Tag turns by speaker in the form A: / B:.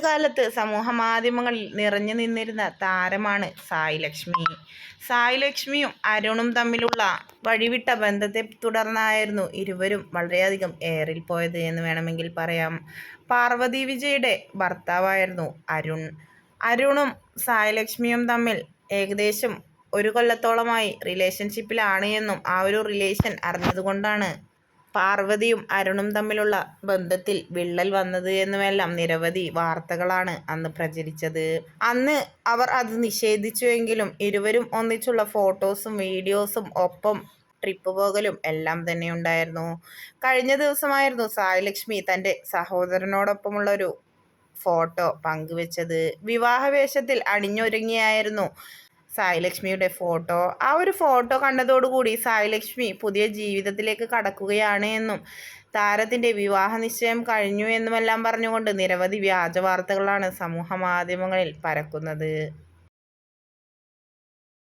A: ഒരു കാലത്ത് സമൂഹ മാധ്യമങ്ങളിൽ നിറഞ്ഞു നിന്നിരുന്ന താരമാണ് സായി ലക്ഷ്മി. സായി ലക്ഷ്മിയും അരുണും തമ്മിലുള്ള വഴിവിട്ട ബന്ധത്തെ തുടർന്നായിരുന്നു ഇരുവരും വളരെയധികം ഏറിൽ പോയത് എന്ന് വേണമെങ്കിൽ പറയാം. പാർവതി വിജയുടെ ഭർത്താവായിരുന്നു അരുൺ. അരുണും സായി ലക്ഷ്മിയും തമ്മിൽ ഏകദേശം ഒരു കൊല്ലത്തോളമായി റിലേഷൻഷിപ്പിലാണ് എന്നും ആ ഒരു റിലേഷൻ അറിഞ്ഞതുകൊണ്ടാണ് പാർവതിയും അരുണും തമ്മിലുള്ള ബന്ധത്തിൽ വിള്ളൽ വന്നത് എന്നുമെല്ലാം നിരവധി വാർത്തകളാണ് അന്ന് പ്രചരിച്ചത്. അന്ന് അവർ അത് നിഷേധിച്ചുവെങ്കിലും ഇരുവരും ഒന്നിച്ചുള്ള ഫോട്ടോസും വീഡിയോസും ഒപ്പം ട്രിപ്പ് പോകലും എല്ലാം തന്നെ ഉണ്ടായിരുന്നു. കഴിഞ്ഞ ദിവസമായിരുന്നു സായിലക്ഷ്മി തന്റെ സഹോദരനോടൊപ്പമുള്ള ഒരു ഫോട്ടോ പങ്കുവച്ചത്. വിവാഹവേഷത്തിൽ അണിഞ്ഞൊരുങ്ങിയായിരുന്നു സായിലക്ഷ്മിയുടെ ഫോട്ടോ. ആ ഒരു ഫോട്ടോ കണ്ടതോടുകൂടി സായിലക്ഷ്മി പുതിയ ജീവിതത്തിലേക്ക് കടക്കുകയാണ് എന്നും താരത്തിന്റെ വിവാഹ നിശ്ചയം കഴിഞ്ഞു എന്നുമെല്ലാം പറഞ്ഞുകൊണ്ട് നിരവധി വ്യാജ വാർത്തകളാണ് സമൂഹ മാധ്യമങ്ങളിൽ പരക്കുന്നത്.